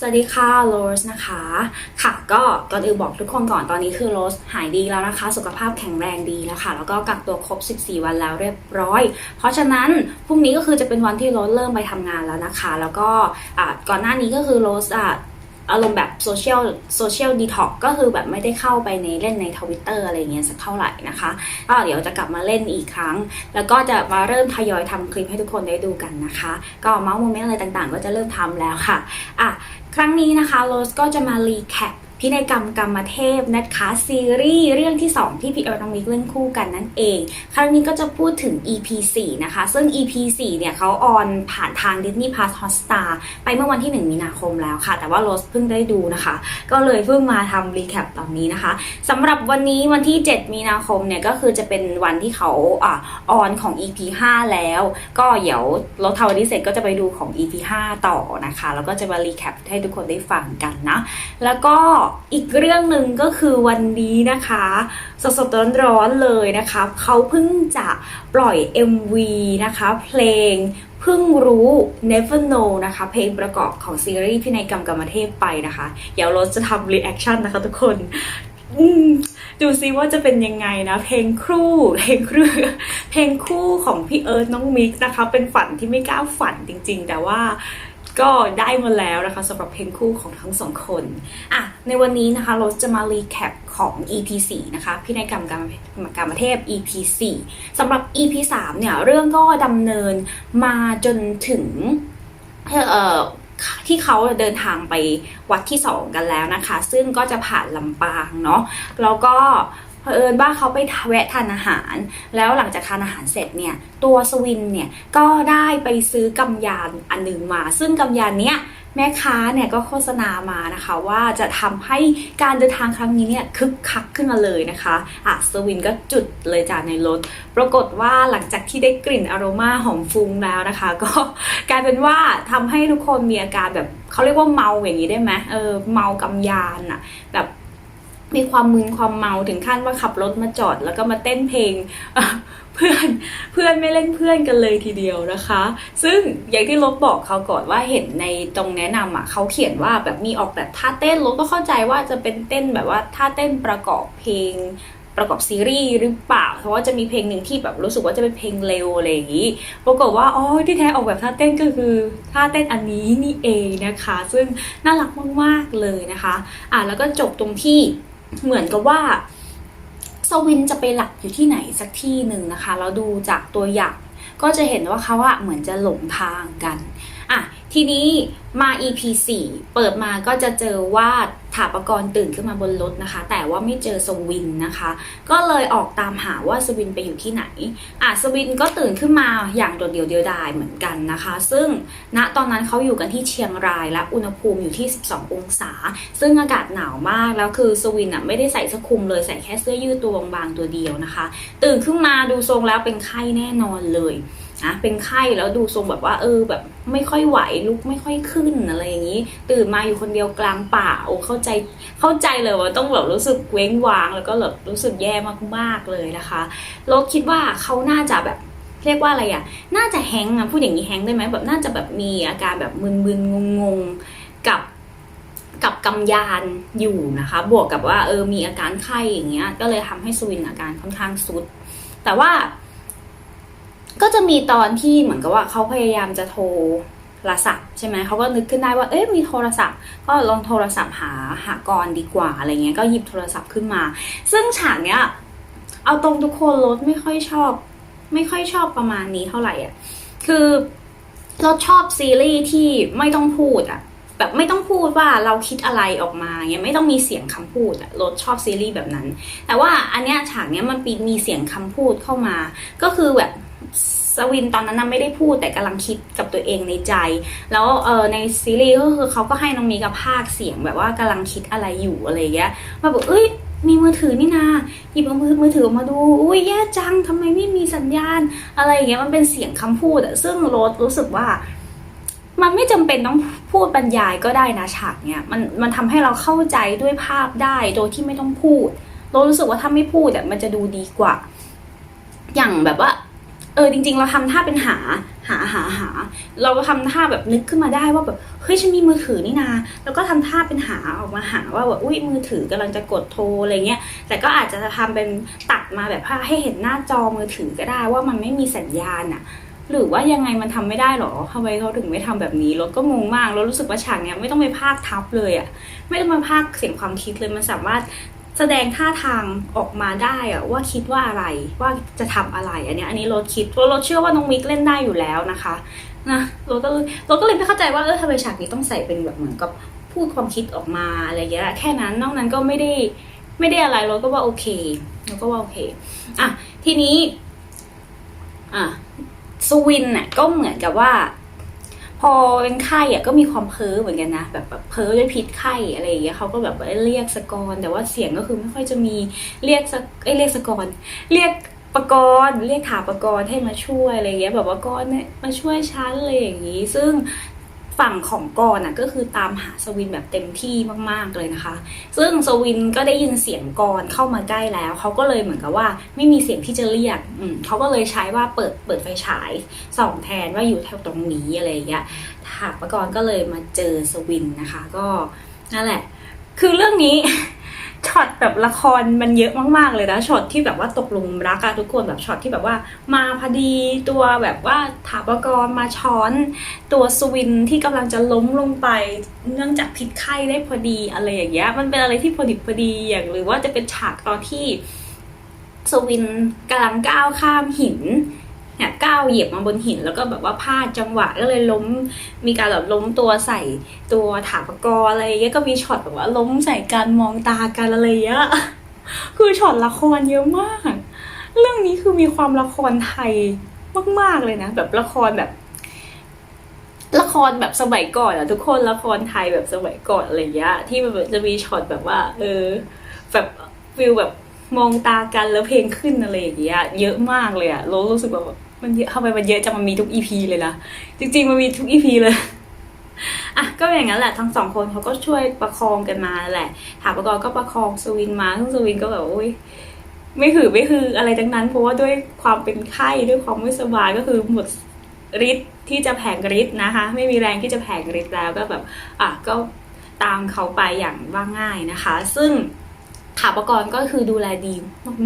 สวัสดีค่ะโรสนะคะ ค่ะก็ก่อนอื่นบอกทุกคนก่อนตอนนี้คือโรสหายดีแล้วนะคะ สุขภาพแข็งแรงดีแล้วค่ะ แล้วก็กักตัวครบ 14 วันแล้วเรียบร้อย เพราะฉะนั้นพรุ่งนี้ก็คือจะเป็นวันที่โรสเริ่มไปทำงานแล้วนะคะ แล้วก็ก่อนหน้านี้ก็คือโรส อารมณ์แบบโซเชียลโซเชียลดีท็อกก็คือแบบไม่ได้เข้าไปในเล่นในทวิตเตอร์อะไรเงี้ยสักเท่าไหร่นะคะก็เดี๋ยวจะกลับมาเล่นอีกครั้ง แล้วก็จะมาเริ่มทยอยทำคลิปให้ทุกคนได้ดูกันนะคะ ก็เมาส์โมเมนต์อะไรต่างๆ ก็จะเริ่มทำแล้วค่ะอะครั้งนี้นะคะโรสก็จะมารีแคป พินัยกรรมกรรมเทพนะคะซีรีส์เรื่องที่ 2 ที่พี่เอลน้องมิกเล่นคู่กันนั่นเอง ครั้งนี้ก็จะพูดถึง EP 4 นะคะ ซึ่ง EP 4 เนี่ยเขาออนผ่านทาง Disney Plus Hotstar ไปเมื่อวันที่ 1 มีนาคมแล้วค่ะ แต่ว่าโรสเพิ่งได้ดูนะคะ ก็เลยเพิ่งมาทำรีแคปตอนนี้นะคะสำหรับวันนี้วันที่ 7 มีนาคมเนี่ยก็คือจะเป็นวันที่เขาอ่ออนของ EP 5 แล้ว ก็เดี๋ยวรถทาวนี้เสร็จก็จะไปดูของ EP 5 ต่อนะคะ แล้วก็จะมารีแคปให้ทุกคนได้ฟังกันนะ แล้วก็อีกเรื่องหนึ่งก็คือวันนี้นะคะ สดๆร้อนๆเลยนะคะเขาเพิ่งจะปล่อย MV นะคะ เพลงเพิ่งรู้ Never Know นะคะ เพลงประกอบของซีรีส์พินัยกรรมกรรมเทพไปนะคะ เดี๋ยวเราจะทำ reaction นนะคะทุกคนดูซิว่าจะเป็นยังไงนะ เพลงครู่เพลงครู่เพลงคู่ของพี่เอิร์ธน้องมิกนะคะ เป็นฝันที่ไม่กล้าฝันจริง ๆ แต่ว่า ก็ได้มาแล้วนะคะสำหรับเพลงคู่ของทั้งสองคนอะในวันนี้นะคะเราจะมารีแคปของ EP 4นะคะพินัยกรรมการกรรมเทพ EP 4สำหรับ EP 3เนี่ยเรื่องก็ดำเนินมาจนถึงเอ่อที่เขาเดินทางไปวัดที่สองกันแล้วนะคะ ซึ่งก็จะผ่านลำปางเนาะแล้วก็ เผอิญว่าเขาไปแวะทานอาหาร แล้วหลังจากทานอาหารเสร็จเนี่ย ตัวสวินเนี่ยก็ได้ไปซื้อกำยานอันหนึ่งมา ซึ่งกำยานเนี้ยแม่ค้าเนี่ยก็โฆษณามานะคะว่าจะทำให้การเดินทางครั้งนี้เนี่ยคึกคักขึ้นมาเลยนะคะอะสวินก็จุดเลยจากในรถ ปรากฏว่าหลังจากที่ได้กลิ่นอโรมาหอมฟุ้งแล้วนะคะ ก็กลายเป็นว่าทำให้ทุกคนมีอาการแบบเขาเรียกว่าเมาอย่างนี้ได้ไหมเออเมากำยานอะแบบ มีความมึนความเมาถึงขั้นว่าขับรถมาจอด แล้วก็มาเต้นเพลงเพื่อนเพื่อนไม่เล่นเพื่อนกันเลยทีเดียวนะคะ ซึ่งอย่างที่ลบบอกเขาก่อนว่าเห็นในตรงแนะนำอะเขาเขียนว่าแบบมีออกแบบท่าเต้นลบก็เข้าใจว่าจะเป็นเต้นแบบว่าท่าเต้นประกอบเพลงประกอบซีรีส์หรือเปล่า เพราะว่าจะมีเพลงหนึ่งที่แบบรู้สึกว่าจะเป็นเพลงเร็วอะไรอย่างนี้ ปรากฏว่าอ๋อที่แท้ออกแบบท่าเต้นก็คือท่าเต้นอันนี้นี่เองนะคะ ซึ่งน่ารักมากๆเลยนะคะ อะแล้วก็จบตรงที่ เหมือนกับว่าสวินจะไปหลักอยู่ที่ไหนสักที่หนึ่งนะคะ เราดูจากตัวอย่างก็จะเห็นว่าเขาอะเหมือนจะหลงทางกัน อะทีนี้มา EP 4 เปิดมาก็จะเจอว่าถาปกรตื่นขึ้นมาบนรถนะคะ แต่ว่าไม่เจอสวินนะคะ ก็เลยออกตามหาว่าสวินไปอยู่ที่ไหน อะสวินก็ตื่นขึ้นมาอย่างโดดเดี่ยวเดียวดายเหมือนกันนะคะ ซึ่งณตอนนั้นเขาอยู่กันที่เชียงรายและอุณหภูมิอยู่ที่ 12 องศา ซึ่งอากาศหนาวมากแล้วคือสวินอะไม่ได้ใส่เสื้อคลุมเลยใส่แค่เสื้อยืดตัวบางๆตัวเดียวนะคะ ตื่นขึ้นมาดูทรงแล้วเป็นไข้แน่นอนเลย นะเป็นไข้แล้วดูทรงแบบว่า เออ แบบไม่ค่อยไหวลุกไม่ค่อยขึ้นอะไรอย่างนี้ ตื่นมาอยู่คนเดียวกลางป่าโอ้เข้าใจเข้าใจเลยว่าต้องแบบรู้สึกเว้งวาง แล้วก็แบบรู้สึกแย่มากๆเลยนะคะเราคิดว่าเขาน่าจะแบบเรียกว่าอะไรอะ น่าจะแฮงก์อะพูดอย่างนี้แฮงได้ไหมแบบน่าจะแบบมีอาการแบบมึนๆงงๆกับกับกำยานอยู่นะคะ บวกกับว่าเออมีอาการไข้อย่างเงี้ยก็เลยทำให้สวินอาการค่อนข้างสุด แต่ว่า ก็จะมีตอนที่เหมือนกับว่าเขาพยายามจะโทรโทรศัพท์ใช่ไหมเขาก็นึกขึ้นได้ว่า เอ๊ะมีโทรศัพท์ ก็ลองโทรศัพท์หาหากรดีกว่าอะไรเงี้ย ก็หยิบโทรศัพท์ขึ้นมา ซึ่งฉากเนี้ย เอาตรงทุกคนรถไม่ค่อยชอบ ไม่ค่อยชอบประมาณนี้เท่าไหร่อะ คือเราชอบซีรีส์ที่ไม่ต้องพูดอะ แบบไม่ต้องพูดว่าเราคิดอะไรออกมาเงี้ยไม่ต้องมีเสียงคำพูดอะรถชอบซีรีส์แบบนั้น แต่ว่าอันเนี้ยฉากเนี้ยมันปีมีเสียงคำพูดเข้ามา ก็คือแบบ สวินตอนนั้นน่ะไม่ได้พูดแต่กำลังคิดกับตัวเองในใจ แล้วเออในซีรีส์ก็คือเขาก็ให้น้องมีกับภาคเสียงแบบว่ากำลังคิดอะไรอยู่อะไรเงี้ยมาบอกเอ้ยมีมือถือนี่นาหยิบเอามือมือถือมาดู อุ้ยแย่จังทำไมไม่มีสัญญาณ อะไรอย่างเงี้ยมันเป็นเสียงคำพูดอะซึ่งโรสรู้สึกว่า มันไม่จำเป็นต้องพูดบรรยายก็ได้นะฉากเนี้ยมันมันทำให้เราเข้าใจด้วยภาพได้โดยที่ไม่ต้องพูดโรสรู้สึกว่าถ้าไม่พูดอะมันจะดูดีกว่า อย่างแบบว่า เออจริง ๆ เราทำท่าเป็นหาหาหาหา เราก็ทำท่าแบบนึกขึ้นมาได้ว่าแบบเฮ้ยฉันมีมือถือนี่นา แล้วก็ทำท่าเป็นหาออกมาหาว่าแบบอุ้ยมือถือกำลังจะกดโทรอะไรเงี้ยแต่ก็อาจจะทำเป็นตัดมาแบบาให้เห็นหน้าจอมือถือก็ได้ว่ามันไม่มีสัญญาณอะหรือว่ายังไงมันทำไม่ได้หรอทำไมเขาถึงไม่ทำแบบนี้รถก็งงมากรถรู้สึกว่าฉากเนี้ยไม่ต้องไปพากทับเลยอะไม่ต้องมาพากเสียงความคิดเลย มันสามารถ แสดงท่าทางออกมาได้อะว่าคิดว่าอะไรว่าจะทำอะไรอันนี้อันนี้รถคิดเพราะรถเชื่อว่าน้องมิกเล่นได้อยู่แล้วนะคะนะรถก็เลยรถก็เลยไม่เข้าใจว่าเออทำไมฉากนี้ต้องใส่เป็นแบบเหมือนกับพูดความคิดออกมาอะไรเงี้ยแค่นั้นนอกนั้นก็ไม่ได้ไม่ได้อะไรราก็ว่าโอเคราก็ว่าโอเคอะทีนี้อะสวินเนี่ยก็เหมือนกับว่า พอเป็นไข้อะก็มีความเพ้อเหมือนกันนะแบบแบบเพ้อด้วยพิษไข้อะไรอย่างเงี้ยเขาก็แบบเรียกสกรแต่ว่าเสียงก็คือไม่ค่อยจะมีเรียกสกเอ้เรียกสกรเรียกปรกรณ์เรียกถาปรกรณ์ให้มาช่วยอะไรอย่างเงี้ยแบบว่ากรณ์เนี่ยมาช่วยฉันอะไรอย่างงี้ ซึ่ง ฝั่งของกอะก็คือตามหาสวินแบบเต็มที่มากๆเลยนะคะ ซึ่งสวินก็ได้ยินเสียงกอนเข้ามาใกล้แล้ว เขาก็เลยเหมือนกับว่าไม่มีเสียงที่จะเรียกอืมเขาก็เลยใช้ว่าเปิดเปิดไฟฉายส่องแทนว่าอยู่แถวตรงนี้อะไรอย่างเงี้ยถาปกรณ์ก็เลยมาเจอสวินนะคะ ก็นั่นแหละ คือเรื่องนี้ ช็อตแบบละครมันเยอะมากๆเลยนะช็อตที่แบบว่าตกหลุมรักอะทุกคนแบบช็อตที่แบบว่า มาพอดีตัวแบบว่าถาปกรณมาช้อน ตัวสวินที่กำลังจะล้มลงไป เนื่องจากพิษไข้ได้พอดีอะไรอย่างเงี้ยมันเป็นอะไรที่พอดิบพอดีอย่างหรือว่าจะเป็นฉากตอนที่สวินกำลังก้าวข้ามหิน เนี่ยก้าวเหยียบมาบนหิน แล้วก็แบบว่าพลาดจังหวะก็เลยล้ม มีการแบบล้มตัวใส่ตัวถาปกรอะไรย่างเงี้ยก็มีช็อตแบบว่าล้มใส่กันมองตากันอะไรย่างเงี้ยคือช็อตละครเยอะมาก เรื่องนี้คือมีความละครไทยมากๆเลยนะ แบบละครแบบ ละครแบบสมัยก่อนอะทุกคนละครไทยแบบสมัยก่อนอะไรย่างเงี้ยที่มันแบบจะมีช็อตแบบว่า เออ แบบฟิลแบบมองตากันแล้วเพลงขึ้นอะไรอย่างเงี้ยเยอะมากเลยอะเรารู้สึกแบบ มันเยอะทำไมมันเยอะจังมันมีทุกอีพีเลยนะจริง ๆ มันมีทุกอีพีเลยอะก็อย่างนั้นแหละทั้งสองคนเขาก็ช่วยประคองกันมาแหละถาประกรณ์ก็ประคองสวินมาซึ่งสวินก็แบบโอ้ยไม่หือไม่คืออะไรทั้งนั้น เพราะว่าด้วยความเป็นไข้ด้วยความไม่สบายก็คือหมดฤทธิ์ที่จะแผงฤทธิ์นะคะ ไม่มีแรงที่จะแผงฤทธิ์แล้วก็แบบอะก็ตามเขาไปอย่างว่าง่ายนะคะ ซึ่ง ถาปกรณ์ก็คือดูแลดี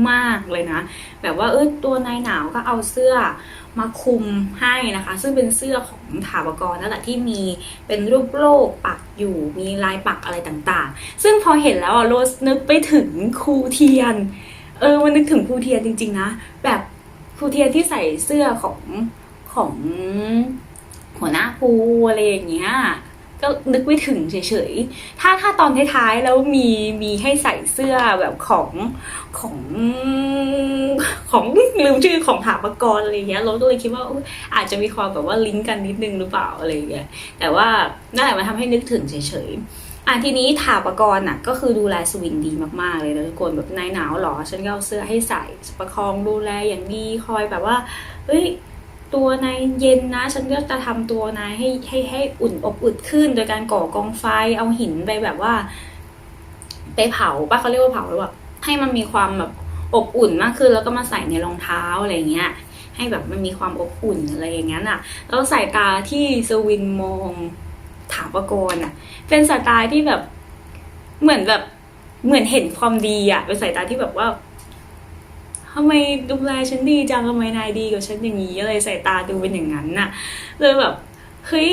มากๆเลยนะ แบบว่าเออตัวนายหนาวก็เอาเสื้อมาคลุมให้นะคะ ซึ่งเป็นเสื้อของถาปกรนั่นแหละที่มีเป็นรูปโลกปักอยู่มีลายปักอะไรต่างๆ ซึ่งพอเห็นแล้วอะโรสนึกไปถึงครูเทียน เออมันนึกถึงครูเทียนจริง ๆ นะ แบบครูเทียนที่ใส่เสื้อของของหัวหน้าภูอะไรอย่างเงี้ย ก็นึกไม่ถึงเฉยๆ ถ้าถ้าตอนท้ายๆ แล้วมีมีให้ใส่เสื้อแบบของของของลืมชื่อของถาปกรอะไรเงี้ยเราก็เลยคิดว่าอาจจะมีความแบบว่าลิงก์กันนิดนึงหรือเปล่าอะไรเงี้ยแต่ว่านั่นแหละมันทำให้นึกถึงเฉยๆอะทีนี้ถาปกรณ์อะก็คือดูแลสวินดีมากๆเลยนะทุกคนแบบนายหนาวหรอ ฉันก็เอาเสื้อให้ใส่ประคองดูแลอย่างดีคอยแบบว่าเอ้ย ตัวนายเย็นนะ ฉันก็จะทำตัวนายให้ให้ให้อุ่นอบอุ่นขึ้น โดยการก่อกองไฟเอาหินไปแบบว่า ไปเผาป่ะเขาเรียกว่าเผาหรือเปล่าให้มันมีความแบบอบอุ่นมากขึ้น แล้วก็มาใส่ในรองเท้าอะไรเงี้ย ให้แบบมันมีความอบอุ่นอะไรอย่างเงี้ยน่ะแล้วสายตาที่สวินมองถามปกรณ์อะ เป็นสายตาที่แบบเหมือนแบบเหมือนเห็นความดีอะเป็นสายตาที่แบบว่า ทำไมดูแลฉันดีจังทำไมนายดีกับฉันอย่างนี้อะไรสายตาดูเป็นอย่างนั้นน่ะเลยแบบเฮ้ย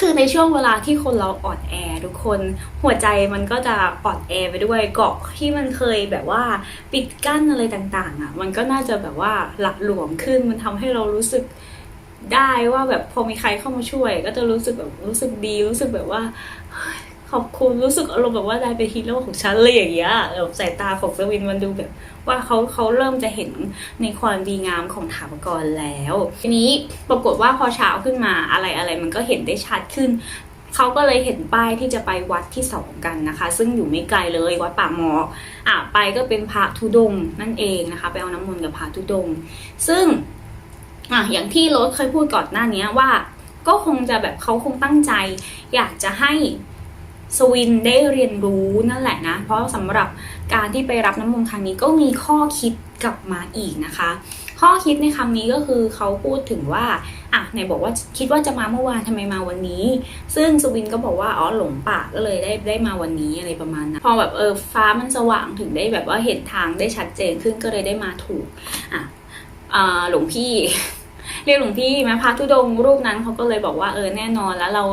คือในช่วงเวลาที่คนเราอ่อนแอทุกคน หัวใจมันก็จะอ่อนแอไปด้วยเกาะที่มันเคยแบบว่าปิดกั้นอะไรต่างๆอะ มันก็น่าจะแบบว่าหลักหลวมขึ้นมันทำให้เรารู้สึกได้ว่าแบบพอมีใครเข้ามาช่วย ก็จะรู้สึกแบบรู้สึกดีรู้สึกแบบว่าขอบคุณรู้สึกอารมณ์แบบว่าได้เป็นฮีโร่ของฉันเลยอย่างเงี้ยแบบสายตาของสวินมันดูแบบ ว่าเขาเขาเริ่มจะเห็นในความดีงามของถาปกรแล้ว ทีนี้ปรากฏว่าพอเช้าขึ้นมาอะไรอะไรมันก็เห็นได้ชัดขึ้นเขาก็เลยเห็นป้ายที่จะไปวัดที่สองกันนะคะ ซึ่งอยู่ไม่ไกลเลยวัดป่าหมอกอะไปก็เป็นพระธุดงนั่นเองนะคะ ไปเอาน้ำมนต์กับพระธุดง ซึ่งอะอย่างที่โรสเคยพูดก่อนหน้านี้ว่า ก็คงจะแบบเขาคงตั้งใจ อยากจะให้ สวินได้เรียนรู้นั่นแหละนะ เพราะสำหรับการที่ไปรับน้ำมนต์ครั้งนี้ก็มีข้อคิดกลับมาอีกนะคะ ข้อคิดในคำนี้ก็คือเขาพูดถึงว่าอะไหนบอกว่าคิดว่าจะมาเมื่อวานทำไมมาวันนี้ ซึ่งสวินก็บอกว่าอ๋อหลงป่าก็เลยได้ได้มาวันนี้อะไรประมาณนั้นพอแบบเออฟ้ามันสว่างถึงได้แบบว่าเห็นทางได้ชัดเจนขึ้นก็เลยได้มาถูกอะหลวงพี่เรียกหลวงพี่มาพระธุดงรูปนั้นเขาก็เลยบอกว่าเออแน่นอนแล้วเรา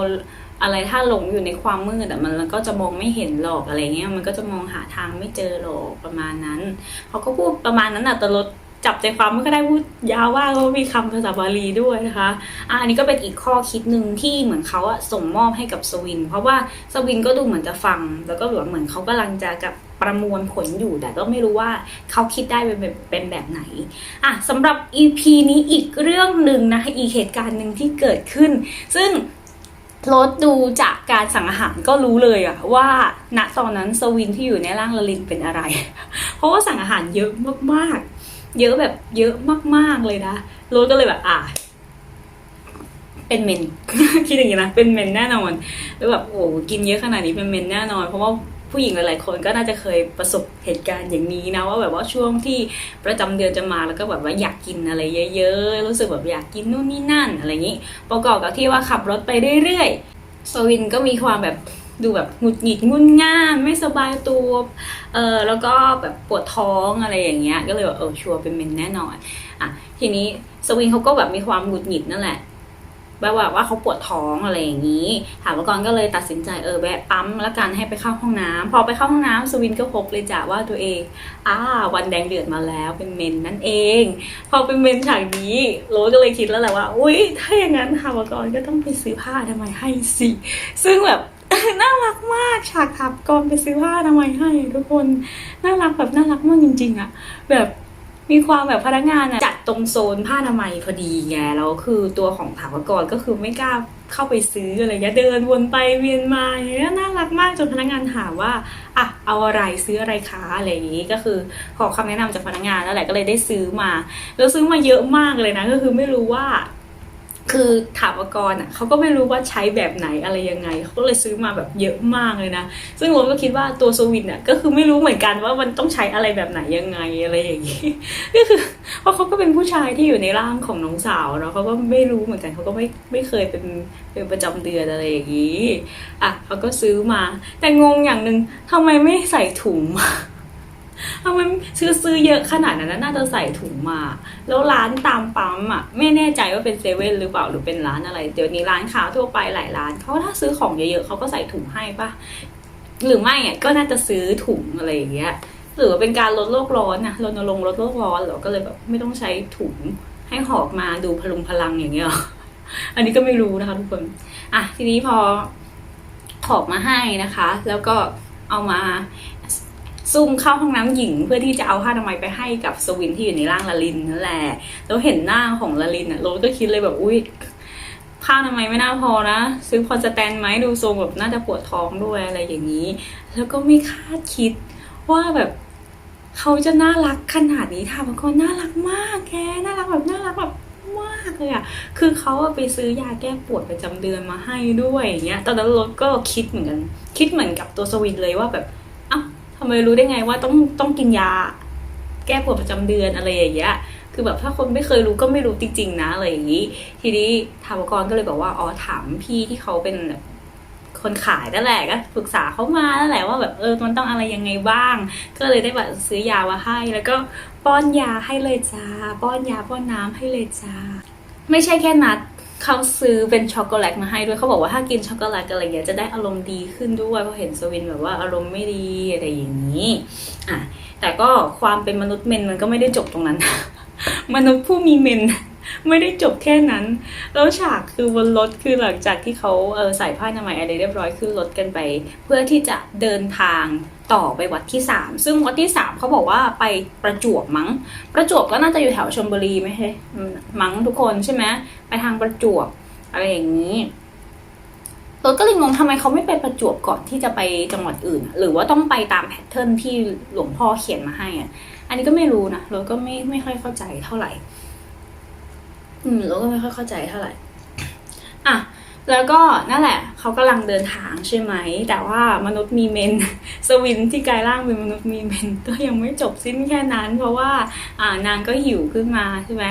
อะไรถ้าหลงอยู่ในความมืดอะมันก็จะมองไม่เห็นหรอกอะไรเงี้ยมันก็จะมองหาทางไม่เจอหรอกประมาณนั้นเขาก็พูดประมาณนั้นอะแต่รถจับใจความไม่ก็ได้พูดยาวว่าเขามีคำภาษาบาลีด้วยนะคะอะอันนี้ก็เป็นอีกข้อคิดหนึ่งที่เหมือนเขาอะส่งมอบให้กับสวิน เพราะว่าสวินก็ดูเหมือนจะฟัง แล้วก็แบบเหมือนเขากำลังจะกับประมวลผลอยู่แต่ก็ไม่รู้ว่าเขาคิดได้เป็นแบบเป็นแบบไหนอะสำหรับ EP นี้อีกเรื่องหนึ่งนะคะอีกเหตุการณ์หนึ่งที่เกิดขึ้น ซึ่ง รถดูจากการสั่งอาหารก็รู้เลยอะว่าณตอนนั้นสวินที่อยู่ในร่างละลินเป็นอะไร เพราะว่าสั่งอาหารเยอะมากๆ เยอะแบบเยอะมากๆเลยนะรถก็เลยแบบอะเป็นเมนคิดอย่างนี้นะเป็นเมนแน่นอนแล้วแบบโอ้กินเยอะขนาดนี้เป็นเมนแน่นอน เพราะว่า ผู้หญิงหลายๆคนก็น่าจะเคยประสบเหตุการณ์อย่างนี้นะว่าแบบว่าช่วงที่ประจำเดือนจะมาแล้วก็แบบว่าอยากกินอะไรเยอะๆรู้สึกแบบอยากกินนู่นนี่นั่นอะไรอย่างนี้ ประกอบกับที่ว่าขับรถไปเรื่อยๆสวินก็มีความแบบดูแบบหงุดหงิดงุนง่านไม่สบายตัว เออแล้วก็แบบปวดท้องอะไรอย่างเงี้ย ก็เลยแบบเออชัวร์เป็นเมนแน่นอน อะทีนี้สวินเขาก็แบบมีความหงุดหงิดนั่นแหละ แบบว่าว่าเขาปวดท้องอะไรอย่างนี้ถามวกรก็เลยตัดสินใจเออแวะปั๊มแล้วกันให้ไปเข้าห้องน้ำพอไปเข้าห้องน้ำสวินก็พบเลยจ้ะว่าตัวเองอ่าวันแดงเดือดมาแล้วเป็นเมนนั่นเอง พอเป็นเมนฉากนี้โรสก็เลยคิดแล้วแหละว่า อุ้ยถ้าอย่างนั้นถามวกรก็ต้องไปซื้อผ้าทำไมให้สิซึ่งแบบน่ารักมากฉากถามกรไปซื้อผ้าทำไมให้ ทุกคนน่ารักแบบน่ารักมากจริง ๆอะแบบ มีความแบบพนักงานอะจัดตรงโซนผ้าอนามัยพอดีไงแล้วคือตัวของถาวกรก็คือไม่กล้าเข้าไปซื้ออะไรเงี้ยเดินวนไปเวียนมาอย่างเงี้ยน่ารักมากจนพนักงานถามว่าอะเอาอะไรซื้ออะไรคะอะไรอย่างงี้ก็คือขอคำแนะนำจากพนักงานแล้วแหละก็เลยได้ซื้อมาแล้วซื้อมาเยอะมากเลยนะก็คือไม่รู้ว่า คือถามกรอะเขาก็ไม่รู้ว่าใช้แบบไหนอะไรยังไงเขาก็เลยซื้อมาแบบเยอะมากเลยนะ ซึ่งผมก็คิดว่าตัวสวินอะก็คือไม่รู้เหมือนกันว่ามันต้องใช้อะไรแบบไหนยังไงอะไรอย่างนี้ก็คือเพราะเขาก็เป็นผู้ชายที่อยู่ในร่างของน้องสาวเนาะเขาก็ไม่รู้เหมือนกันเขาก็ไม่ไม่เคยเป็นเป็นประจำเดือนอะไรอย่างนี้อะเขาก็ซื้อมา แต่งงอย่างหนึ่งทำไมไม่ใส่ถุงมา ทำไมซื้อซื้อเยอะขนาดนั้นน่าจะใส่ถุงมา แล้วร้านตามปั๊มอะไม่แน่ใจว่าเป็นเซเว่นหรือเปล่าหรือเป็นร้านอะไร เดี๋ยวนี้ร้านค้าทั่วไปหลายร้านเขาถ้าซื้อของเยอะๆเขาก็ใส่ถุงให้ปะหรือไม่อะก็น่าจะซื้อถุงอะไรอย่างเงี้ยหรือว่าเป็นการลดโลกร้อนนะรณรงค์ลดโลกร้อนหรอก็เลยแบบไม่ต้องใช้ถุงให้หอบมาดูพลุงพลังอย่างเงี้ยอันนี้ก็ไม่รู้นะคะทุกคนอะทีนี้พอหอบมาให้นะคะ แล้วก็เอามา ซุ่มเข้าห้องน้ำหญิงเพื่อที่จะเอาผ้าอนามัยไปให้กับสวินที่อยู่ในร่างลลินนั่นแหละ แล้วเห็นหน้าของลลินอะโรสก็คิดเลยแบบอุ้ยผ้าอนามัยไม่น่าพอนะ ซื้อพอสแตนไหมดูทรงแบบน่าจะปวดท้องด้วยอะไรอย่างนี้ แล้วก็ไม่คาดคิดว่าแบบเขาจะน่ารักขนาดนี้ค่ะบางคนน่ารักมากแกน่ารักแบบน่ารักแบบมากเลยอะคือเขาไปซื้อยาแก้ปวดประจำเดือนมาให้ด้วยอย่างเงี้ย ตอนนั้นรถก็คิดเหมือนกัน คิดเหมือนกับตัวสวินเลยว่าแบบ ทำไมรู้ได้ไงว่าต้องต้องกินยา แก้ปวดประจำเดือนอะไรอย่างเงี้ย คือแบบถ้าคนไม่เคยรู้ก็ไม่รู้จริง ๆ นะอะไรอย่างนี้ ทีนี้ถาวกรก็เลยบอกว่าอ๋อถามพี่ที่เขาเป็นคนขายนั่นแหละก็ปรึกษาเขามานั่นแหละว่าแบบเออมันต้องอะไรยังไงบ้าง ก็เลยได้แบบซื้อยามาให้ แล้วก็ป้อนยาให้เลยจ้าป้อนยาป้อนน้ำให้เลยจ้าไม่ใช่แค่นัด เขาซื้อเป็นช็อกโกแลตมาให้ด้วยเขาบอกว่าถ้ากินช็อกโกแลตอะไรเงี้ยจะได้อารมณ์ดีขึ้นด้วยเพราะเห็นสวินแบบว่าอารมณ์ไม่ดีอะไรอย่างนี้อะแต่ก็ความเป็นมนุษย์เมนมันก็ไม่ได้จบตรงนั้น มนุษย์ผู้มีเมน ไม่ได้จบแค่นั้น แล้วฉากคือบนรถคือหลังจากที่เขาเออใส่ผ้าอนามัยอะไรเรียบร้อยขึ้นรถกันไป เพื่อที่จะเดินทางต่อไปวัดที่สามซึ่งวัดที่สามเขาบอกว่าไปประจวบมั้ง ประจวบก็น่าจะอยู่แถวชลบุรีไหมใช่มั้งทุกคนใช่ไหมไปทางประจวบอะไรอย่างนี้รถก็เลยงงทำไมเขาไม่ไปประจวบก่อนที่จะไปจังหวัดอื่น หรือว่าต้องไปตามแพทเทิร์นที่หลวงพ่อเขียนมาให้อะ อันนี้ก็ไม่รู้นะรถก็ไม่ไม่ค่อยเข้าใจเท่าไหร่ อืมรถก็ไม่ค่อยเข้าใจเท่าไหร่อะแล้วก็นั่นแหละเขากำลังเดินทางใช่ไหม แต่ว่ามนุษย์มีเมน สวินที่กลายร่างเป็นมนุษย์มีเมน ก็ยังไม่จบสิ้นแค่นั้น เพราะว่าอ่านางก็หิวขึ้นมาใช่ไหม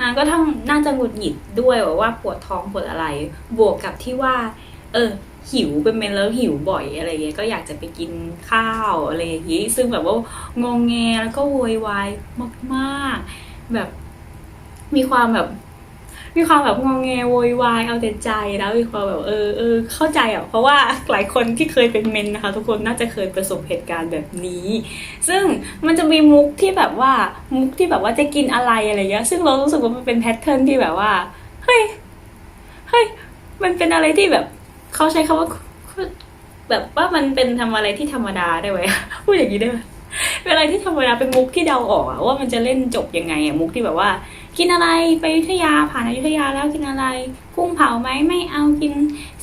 นางก็ทั้งน่าจะหงุดหงิดด้วยว่าปวดท้องปวดอะไร บวกกับที่ว่า เออหิวเป็นเมนแล้วหิวบ่อยอะไรเงี้ยก็อยากจะไปกินข้าวอะไรอย่างงี้ซึ่งแบบว่างงแงแล้วก็โวยวายมาก ๆ แบบมีความแบบ มีความแบบงองแงโวยวายเอาแต่ใจแล้วมีความแบบเออเออเข้าใจอะเพราะว่าหลายคนที่เคยเป็นเมนนะคะ ทุกคนน่าจะเคยประสบเหตุการณ์แบบนี้ ซึ่งมันจะมีมุกที่แบบว่ามุกที่แบบว่าจะกินอะไรอะไรเงี้ยซึ่งเรารู้สึกว่ามันเป็นแพทเทิร์นที่แบบว่าเฮ้ยเฮ้ยมันเป็นอะไรที่แบบเขาใช้คำว่าแบบว่ามันเป็นทำอะไรที่ธรรมดาได้ไหมพูดอย่างนี้ได้ไหมเป็นอะไรที่ธรรมดาเป็นมุกที่เดาออกอะว่ามันจะเล่นจบยังไงอะมุกที่แบบว่า กินอะไรไปอยุธยาผ่านอยุธยาแล้วกินอะไร กุ้งเผาไหมไม่เอากิน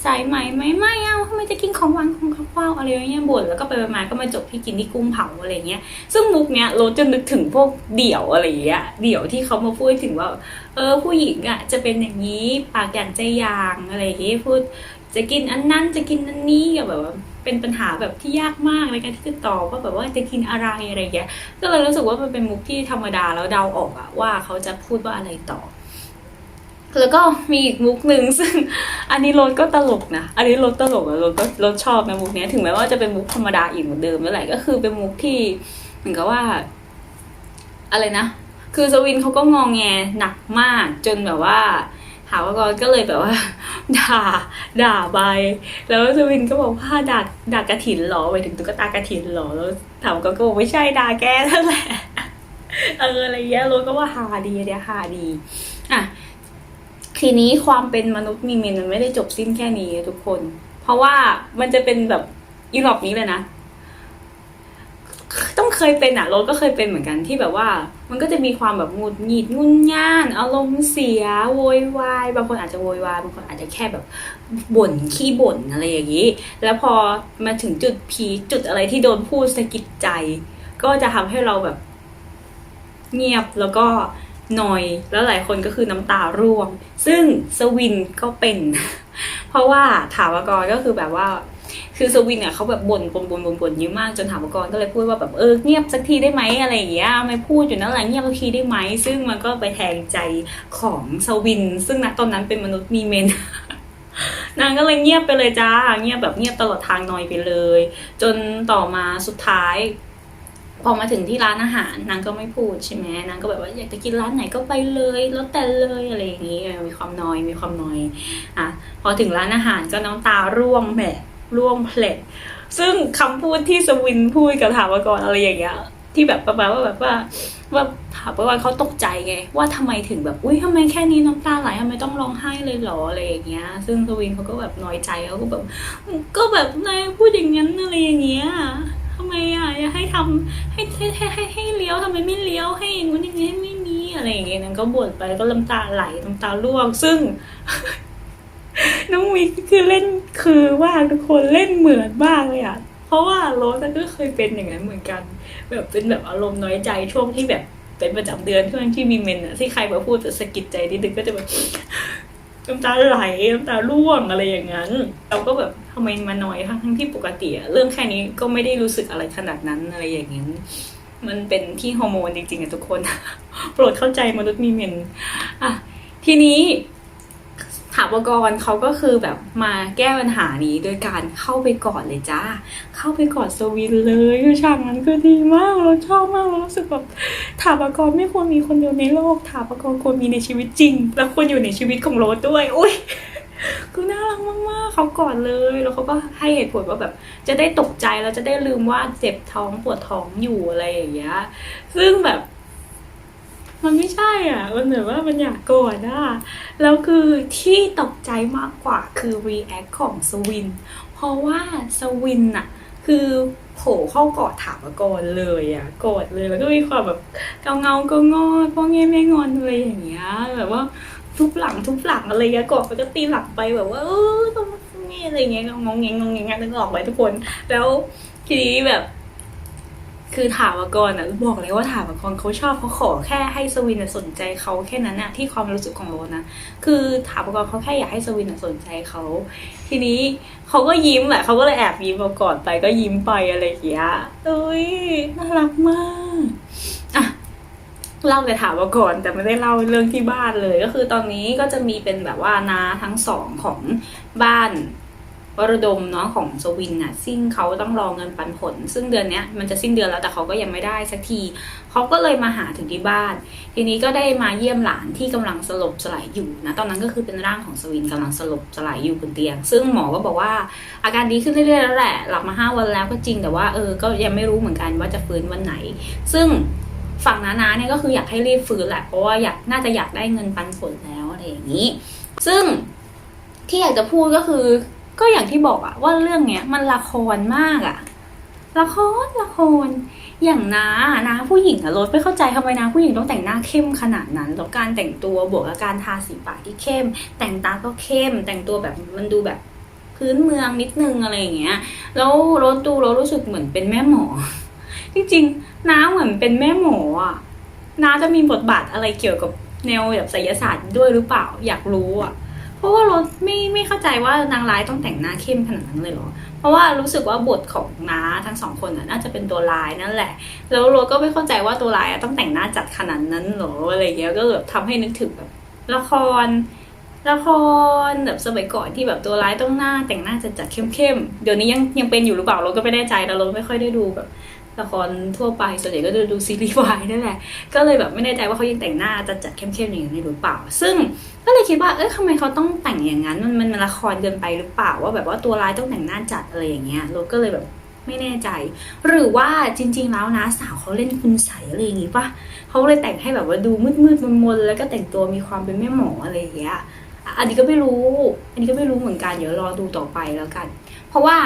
สายไหมไหมไม่เอาทำไมจะกินของหวานของข้าวอะไรอย่างเงี้ยบ่นแล้วก็ไปมาก็มาจบที่กินที่กุ้งเผาอะไรเงี้ยซึ่งมุกเนี้ยเราจะนึกถึงพวกเดี่ยวอะไรเงี้ยเดี่ยวที่เขามาพูดถึงว่า เออผู้หญิงอะจะเป็นอย่างนี้ปากอย่างใจอย่างอะไรเงี้ยพูดจะกินอันนั้นจะกินอันนี้แบบว่า เป็นปัญหาแบบที่ยากมากในการที่จะตอบว่าแบบว่าจะกินอะไรอะไรอย่างเงี้ยก็เลยรู้สึกว่ามันเป็นมุกที่ธรรมดาแล้วเดาออกอะว่าเขาจะพูดว่าอะไรต่อแล้วก็มีอีกมุกหนึ่งซึ่งอันนี้รถก็ตลกนะ อันนี้รถตลกอะรถก็รถชอบนะมุกเนี้ยถึงแม้ว่าจะเป็นมุกธรรมดาอีกเหมือนเดิมนั่นแหละก็คือเป็นมุกที่เหมือนกับว่า อะไรนะ คือสวินเขาก็งองแงหนักมากจนแบบว่า ถามว่ากรก็เลยแบบว่า ด่า ด่าไปแล้วสวินก็บอกว่าด่าด่ากระถินเหรอไปถึงตุ๊กตากระถินเหรอแล้วถามก็ก็บอกไม่ใช่ด่าแกนั่นแหละเอออะไรเงี้ยรถก็ว่าฮาดีเดียฮาดีอะทีนี้ความเป็นมนุษย์มีเมนมันไม่ได้จบสิ้นแค่นี้ทุกคน เพราะว่ามันจะเป็นแบบอีหลอบนี้เลยนะ ต้องเคยเป็นอะรถก็เคยเป็นเหมือนกันที่แบบว่า มันก็จะมีความแบบหงุดหงิดงุนง่านอารมณ์เสียโวยวายบางคนอาจจะโวยวายบางคนอาจจะแค่แบบบ่นขี้บ่นอะไรอย่างนี้ แล้วพอมาถึงจุดพีคจุดอะไรที่โดนพูดสะกิดใจ ก็จะทำให้เราแบบเงียบแล้วก็หน่อยแล้วหลายคนก็คือน้ำตาร่วง ซึ่งสวินก็เป็น เพราะว่าถาวกรก็คือแบบว่า คือสวินเนี่ยเขาแบบบ่นบ่นบ่นบ่นบ่นเยอะมากจนถาวกรก็เลยพูดว่าแบบเออเงียบสักทีได้ไหมอะไรอย่างเงี้ยไม่พูดอยู่นั่นแหละเงียบสักทีได้ไหมซึ่งมันก็ไปแทงใจของสวิน ซึ่งณตอนนั้นเป็นมนุษย์มีเมนนางก็เลยเงียบไปเลยจ้า เงียบแบบเงียบตลอดทางนอยไปเลย จนต่อมาสุดท้าย พอมาถึงที่ร้านอาหารนางก็ไม่พูดใช่ไหมนางก็แบบว่าอยากจะกินร้านไหนก็ไปเลยแล้วแต่เลยอะไรอย่างนี้มีความนอยมีความนอยอะพอถึงร้านอาหารก็น้ำตาร่วงแบบ ร่วงเพลดซึ่งคำพูดที่สวินพูดกับถามกรอะไรอย่างเงี้ยที่แบบประมาณว่าแบบว่าว่าถามว่าเขาตกใจไง ว่าทำไมถึงแบบอุ้ยทำไมแค่นี้น้ำตาไหลทำไมต้องร้องไห้เลยหรออะไรอย่างเงี้ย ซึ่งสวินเขาก็แบบน้อยใจเขาก็แบบ ก็แบบนายพูดอย่างนั้นอะไรอย่างเงี้ยทำไมอะอยากให้ทำให้ให้ให้ให้ให้เลี้ยวทำไมไม่เลี้ยวให้อย่างนู้นอย่างนี้ให้ไม่มีอะไรอย่างเงี้ยนั้นก็บ่นไปก็น้ำตาไหลน้ำตาร่วงซึ่ง น้องมิกคือเล่นคือว่าทุกคนเล่นเหมือนมากเลยอะเพราะว่าโรสก็เคยเป็นอย่างนั้นเหมือนกัน แบบเป็นแบบอารมณ์น้อยใจช่วงที่แบบเป็นประจำเดือนช่วงที่มีเมนอะที่ใครมาพูดจะสะกิดใจนิดนึงก็จะแบบน้ำตาไหลน้ำตาร่วงอะไรอย่างนั้น เราก็แบบทำไมมาน้อยทั้งทั้งที่ปกติอะเรื่องแค่นี้ก็ไม่ได้รู้สึกอะไรขนาดนั้นอะไรอย่างนี้นมันเป็นที่ฮอร์โมนจริงๆอะทุกคน โปรดเข้าใจมนุษย์มีเมนอะทีนี้ ถาวกรเขาก็คือแบบมาแก้ปัญหานี้ โดยการเข้าไปกอดเลยจ้า เข้าไปกอดสวินเลยคือฉากนั้นคือดีมากเราชอบมากเรารู้สึกแบบถาปกรไม่ควรมีคนเดียวในโลกถาปกรควรมีในชีวิตจริง แล้วควรอยู่ในชีวิตของโรสด้วยอุ้ยคือน่ารักมากๆเขากอดเลย แล้วเขาก็ให้เหตุผลว่าแบบ จะได้ตกใจแล้วจะได้ลืมว่าเจ็บท้องปวดท้องอยู่อะไรอย่างเงี้ยซึ่งแบบ มันไม่ใช่อะ มันเหมือนว่ามันอยากโกรธอะ แล้วคือที่ตกใจมากกว่าคือ react ของสวิน เพราะว่าสวินอะคือโผล่เข้ากอดถามกรเลยอะโกอดเลย แล้วก็มีความแบบเงาเงาๆก็งอดพ่อแง่แม่งอนอะไรอย่างเงี้ย แบบว่าทุบหลังทุบหลังอะไรเงี้ยกอดไปก็ตีหลังไปแบบว่าเออตรงนี้อะไรเงี้ยงงงงงงงงนึกออกไหมทุกคน แล้วทีนี้แบบ คือถาวกรอะบอกเลยว่าถาวกรเขาชอบเขาขอแค่ให้สวินสนใจเขาแค่นั้นอะที่ความรู้สึกของโรนะคือถาวกรเขาแค่อยากให้สวินสนใจเขาทีนี้เขาก็ยิ้มแหละเขาก็เลยแอบยิ้มเราก่อนไปก็ยิ้มไปอะไรอย่างเงี้ยเอ้ยน่ารักมากอะเล่าแต่ถามว่าก่อนแต่ไม่ได้เล่าเรื่องที่บ้านเลย ก็คือตอนนี้ก็จะมีเป็นแบบว่านาทั้งสองของบ้าน วรดมเนาะของสวินน่ะซึ่งเขาต้องรอเงินปันผล ซึ่งเดือนเนี้ยมันจะสิ้นเดือนแล้วแต่เขาก็ยังไม่ได้สักทีเขาก็เลยมาหาถึงที่บ้าน ทีนี้ก็ได้มาเยี่ยมหลานที่กำลังสลบสลายอยู่นะตอนนั้นก็คือเป็นร่างของสวินกำลังสลบสลายอยู่บนเตียง ซึ่งหมอก็บอกว่าอาการดีขึ้นเรื่อยๆแล้วแหละหลับมาห้าวันแล้วก็จริงแต่ว่าเออก็ยังไม่รู้เหมือนกันว่าจะฟื้นวันไหน ซึ่งฝั่งน้าๆเนี่ยก็คืออยากให้รีบฟื้นแหละเพราะว่าอยากน่าจะอยากได้เงินปันผลแล้วอะไรอย่างนี้ ซึ่งที่อยากจะพูดก็คือ ก็อย่างที่บอกอะว่าเรื่องเนี้ยมันละครมากอะละครละคร อย่างน้าน้าผู้หญิงอะรถไม่เข้าใจทำไมน้าผู้หญิงต้องแต่งหน้าเข้มขนาดนั้นแล้วการแต่งตัวบวกกับการทาสีปากที่เข้ม แต่งตาก็เข้ม แต่งตัวแบบมันดูแบบพื้นเมืองนิดนึงอะไรอย่างเงี้ย แล้วรถดูรารู้สึกเหมือนเป็นแม่หมอ จริงๆน้าเหมือนเป็นแม่หมออะน้าจะมีบทบาทอะไรเกี่ยวกับแนวแบบไสยศาสตร์ด้วยหรือเปล่า อยากรู้อะ เพราะว่ารถไม่ไม่เข้าใจว่านางร้ายต้องแต่งหน้าเข้มขนาดนั้นเลยเหรอ เพราะว่ารู้สึกว่าบทของน้าทั้งสองคนน่าจะเป็นตัวร้ายนั่นแหละ แล้วรถก็ไม่เข้าใจว่าตัวร้ายต้องแต่งหน้าจัดขนาดนั้นหรออะไรเงี้ย ก็แบบทำให้นึกถึงแบบละครละครแบบสมัยก่อนที่แบบตัวร้ายต้องหน้าแต่งหน้าจัดจัดเข้มๆ เดี๋ยวนี้ยังยังเป็นอยู่หรือเปล่าเราก็ไม่แน่ใจแต่เราไม่ค่อยได้ดูแบบ ละครทั่วไปส่วนใหญ่ก็จะดูซีรีส์วายนั่นแหละ ก็เลยแบบไม่แน่ใจว่าเขายังแต่งหน้าจัดจัดเข้มๆอย่างนี้หรือเปล่า ซึ่งก็เลยคิดว่าเอ้ยทำไมเขาต้องแต่งอย่างนั้น มันมันละครเกินไปหรือเปล่าว่าแบบว่าตัวร้ายต้องแต่งหน้าจัดอะไรอย่างเงี้ยเราก็เลยแบบไม่แน่ใจ หรือว่าจริง ๆ แล้วนะสาวเขาเล่นคุณใสอะไรอย่างงี้ปะเขาเลยแต่งให้แบบว่าดูมืดๆมนๆแล้วก็แต่งตัวมีความเป็นแม่หมออะไรอย่างเงี้ยอันนี้ก็ไม่รู้ อันนี้ก็ไม่รู้เหมือนกัน เดี๋ยวรอดูต่อไปแล้วกัน เพราะว่า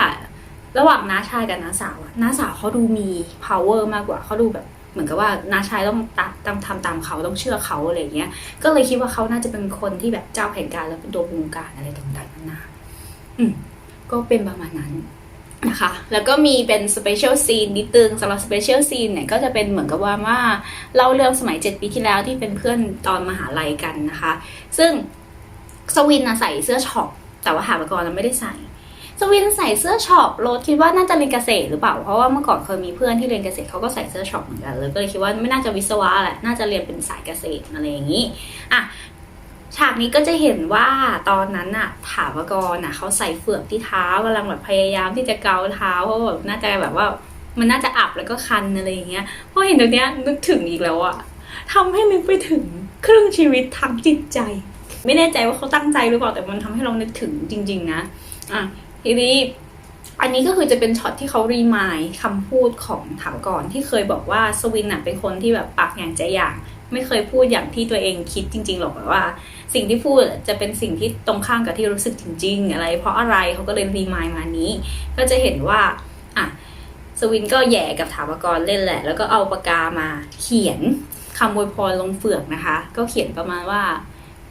ระหว่างน้าชายกับน้าสาวอะน้าสาวเขาดูมี power มากกว่าเขาดูแบบเหมือนกับว่าน้าชายต้องตามตามทำตามเขาต้องเชื่อเขาอะไรอย่างเงี้ย ก็เลยคิดว่าเขาน่าจะเป็นคนที่แบบเจ้าแห่งการแล้วเป็นตัวบงการอะไรต่างๆนานาอืมก็เป็นประมาณนั้นนะคะ แล้วก็มีเป็นสเปเชียลซีนนิดนึงสำหรับสเปเชียลซีนเนี่ยก็จะเป็นเหมือนกับว่าว่าเล่าเรื่องสมัย 7 ปีที่แล้วที่เป็นเพื่อนตอนมหาลัยกันนะคะ ซึ่งสวินนะใส่เสื้อช็อปแต่ว่าหาปกรณ์ไม่ได้ใส่ สวินใส่เสื้อช็อปโรสคิดว่าน่าจะเรียนเกษตรหรือเปล่า เพราะว่าเมื่อก่อนเคยมีเพื่อนที่เรียนเกษตรเขาก็ใส่เสื้อช็อปเหมือนกันเลยก็เลยคิดว่าไม่น่าจะวิศวะแหละน่าจะเรียนเป็นสายเกษตรอะไรอย่างนี้อะฉากนี้ก็จะเห็นว่าตอนนั้นน่ะถาวกรน่ะเขาใส่เฟือกที่เท้ากำลังแบบพยายามที่จะเกาเท้าเพราะแบบน่าจะแบบว่ามันน่าจะอับแล้วก็คันอะไรอย่างเงี้ยพอเห็นตรงเนี้ยนึกถึงอีกแล้วอะทำให้นึกไปถึงครึ่งชีวิตทางจิตใจ ไม่แน่ใจว่าเขาตั้งใจหรือเปล่าแต่มันทำให้เรานึกถึงจริง ๆ นะอะ ทีนี้อันนี้ก็คือจะเป็นช็อตที่เขารีมายคำพูดของถามก่อนที่เคยบอกว่าสวินน่ะเป็นคนที่แบบปากอย่างใจอย่าง ไม่เคยพูดอย่างที่ตัวเองคิดจริงๆหรอกแบบว่า สิ่งที่พูดจะเป็นสิ่งที่ตรงข้ามกับที่รู้สึกจริง ๆ อะไร เพราะอะไรเขาก็เลยรีมายมานี้ ก็จะเห็นว่าอะสวินก็แย่กับถามกรเล่นแหละ แล้วก็เอาปากกามาเขียนคำอวยพรลงเฟือกนะคะ ก็เขียนประมาณว่า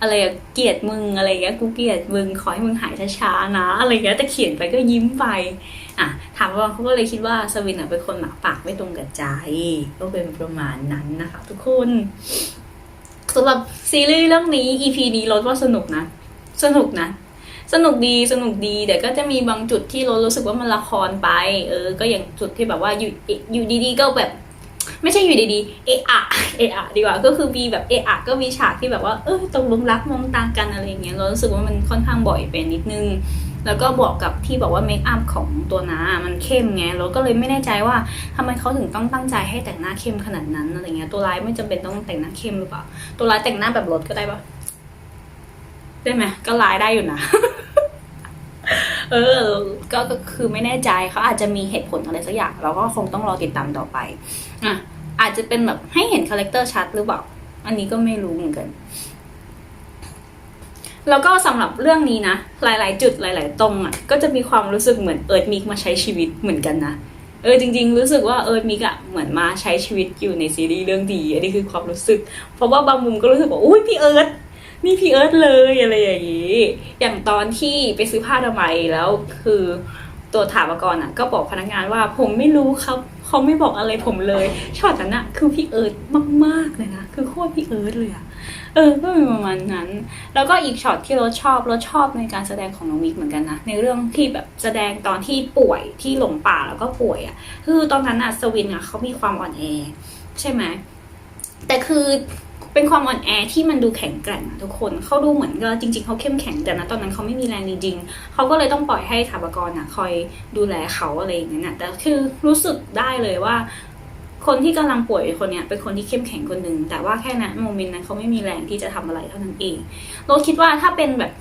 อะไรเกลียดมึงอะไรเงี้ยกูเกลียดมึงขอให้มึงหายช้าๆนะ อะไรเงี้ยแต่เขียนไปก็ยิ้มไปอะถามว่าเขาก็เลยคิดว่าสวินอะเป็นคนหมาปากไม่ตรงกับใจ ก็เป็นประมาณนั้นนะคะ ทุกคนสำหรับซีรีส์เรื่องนี้ EP นี้รถว่าสนุกนะ สนุกนะสนุกดีสนุกดีแต่ก็จะมีบางจุดที่เรารู้สึกว่ามันละครไป เออ ก็อย่างจุดที่แบบว่าอยู่อยู่ดีๆก็แบบ ไม่ใช่อยู่ดีๆ เอะอะเอะอะดีกว่า ก็คือมีแบบเอะอะก็มีฉากที่แบบว่า เออตกหลุมรักมองตากันอะไรเงี้ย เรารู้สึกว่ามันค่อนข้างบ่อยไปนิดนึง แล้วก็บวกกับที่บอกว่าเมคอัพของตัวน้ามันเข้มไง เราก็เลยไม่แน่ใจว่าทำไมเขาถึงต้องตั้งใจให้แต่งหน้าเข้มขนาดนั้นอะไรเงี้ย ตัวร้ายไม่จำเป็นต้องแต่งหน้าเข้มหรือเปล่า ตัวร้ายแต่งหน้าแบบรถก็ได้ปะได้ไหมก็ร้ายได้อยู่นะ เออ ก็คือไม่แน่ใจเขาอาจจะมีเหตุผลอะไรสักอย่างเราก็คงต้องรอติดตามต่อไปอะอาจจะเป็นแบบให้เห็นคาแรคเตอร์ชัดหรือเปล่า อันนี้ก็ไม่รู้เหมือนกัน แล้วก็สำหรับเรื่องนี้นะ หลาย ๆ จุดหลาย ๆ ตรงอะ ก็จะมีความรู้สึกเหมือนเอิร์ธมิกมาใช้ชีวิตเหมือนกันนะเออจริงๆ รู้สึกว่าเอิร์ธมิกอะเหมือนมาใช้ชีวิตอยู่ในซีรีส์เรื่องดี อันนี้คือความรู้สึก เพราะว่าบางมุมก็รู้สึกว่าอุ้ยพี่เอิร์ธ นี่พี่เอิร์ธเลยอะไรอย่างนี้ อย่างตอนที่ไปซื้อผ้าทำไมยแล้วคือตัวถามกรอะ ก็บอกพนักงานว่าผมไม่รู้ครับเขาไม่บอกอะไรผมเลยช็อตนั้นอะคือพี่เอิร์ธมากๆเลยนะคือโคตรพี่เอิร์ธเลยอะเออก็เป็นประมาณนั้น แล้วก็อีกช็อตที่รถชอบรถชอบในการแสดงของน้องมิกเหมือนกันนะในเรื่องที่แบบแสดงตอนที่ป่วยที่หลงป่าแล้วก็ป่วยอะคือตอนนั้นอะสวินอะเขามีความอ่อนแอใช่ไหมแต่คือ เป็นความอ่อนแอที่มันดูแข็งแกร่งอะทุกคนเขาดูเหมือนก็จริง ๆเขาเข้มแข็งแต่นะตอนนั้นเขาไม่มีแรงจริงๆเขาก็เลยต้องปล่อยให้ถาปกรอะคอยดูแลเขาอะไรอย่างนั้นนะแต่คือรู้สึกได้เลยว่า คนที่กำลังป่วยคนเนี้ยเป็นคนที่เข้มแข็งคนหนึ่งแต่ว่าแค่นั้นโมเมนต์นั้นเขาไม่มีแรงที่จะทำอะไรเท่านั้นเองเราคิดว่าถ้าเป็นแบบ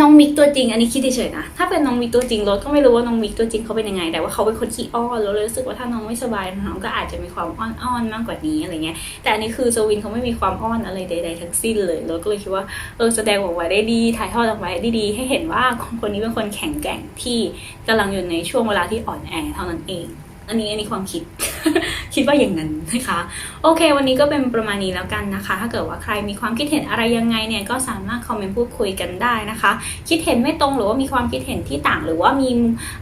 น้องมิกตัวจริง อันนี้คิดเฉยๆนะ ถ้าเป็นน้องมิกตัวจริงรถก็ไม่รู้ว่าน้องมิกตัวจริงเขาเป็นยังไง แต่ว่าเขาเป็นคนขี้อ้อนราเลยรู้สึกว่าถ้าน้องไม่สบายน้องก็อาจจะมีความอ้อนๆมากกว่านี้อะไรเงี้ย แต่อันนี้คือสวินเขาไม่มีความอ้อนอะไรใด ๆ ทั้งสิ้นเลยราก็เลยคิดว่าเออแสดงออกมาได้ดี ถ่ายทอดออกมาได้ดี ให้เห็นว่าคนนี้เป็นคนแข็งแกร่งที่กำลังอยู่ในช่วงเวลาที่อ่อนแอเท่านั้นเอง อันนี้อันนี้ความคิด คิดว่าอย่างนั้นนะคะ โอเค วันนี้ก็เป็นประมาณนี้แล้วกันนะคะ ถ้าเกิดว่าใครมีความคิดเห็นอะไรยังไงเนี่ยก็สามารถคอมเมนต์พูดคุยกันได้นะคะ คิดเห็นไม่ตรงหรือว่ามีความคิดเห็นที่ต่างหรือว่ามี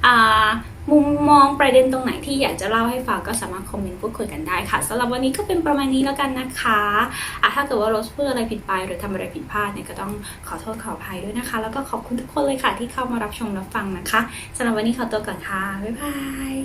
อ่ามุมมองประเด็นตรงไหนที่อยากจะเล่าให้ฟังก็สามารถคอมเมนต์พูดคุยกันได้ค่ะสำหรับวันนี้ก็เป็นประมาณนี้แล้วกันนะคะอะถ้าเกิดว่าเราพูดอะไรผิดไป หรือทำอะไรผิดพลาดเนี่ยก็ต้องขอโทษขออภัยด้วยนะคะ แล้วก็ขอบคุณทุกคนเลยค่ะที่เข้ามารับชมรับฟังนะคะสำหรับวันนี้ขอตัวก่อนค่ะบ๊ายบาย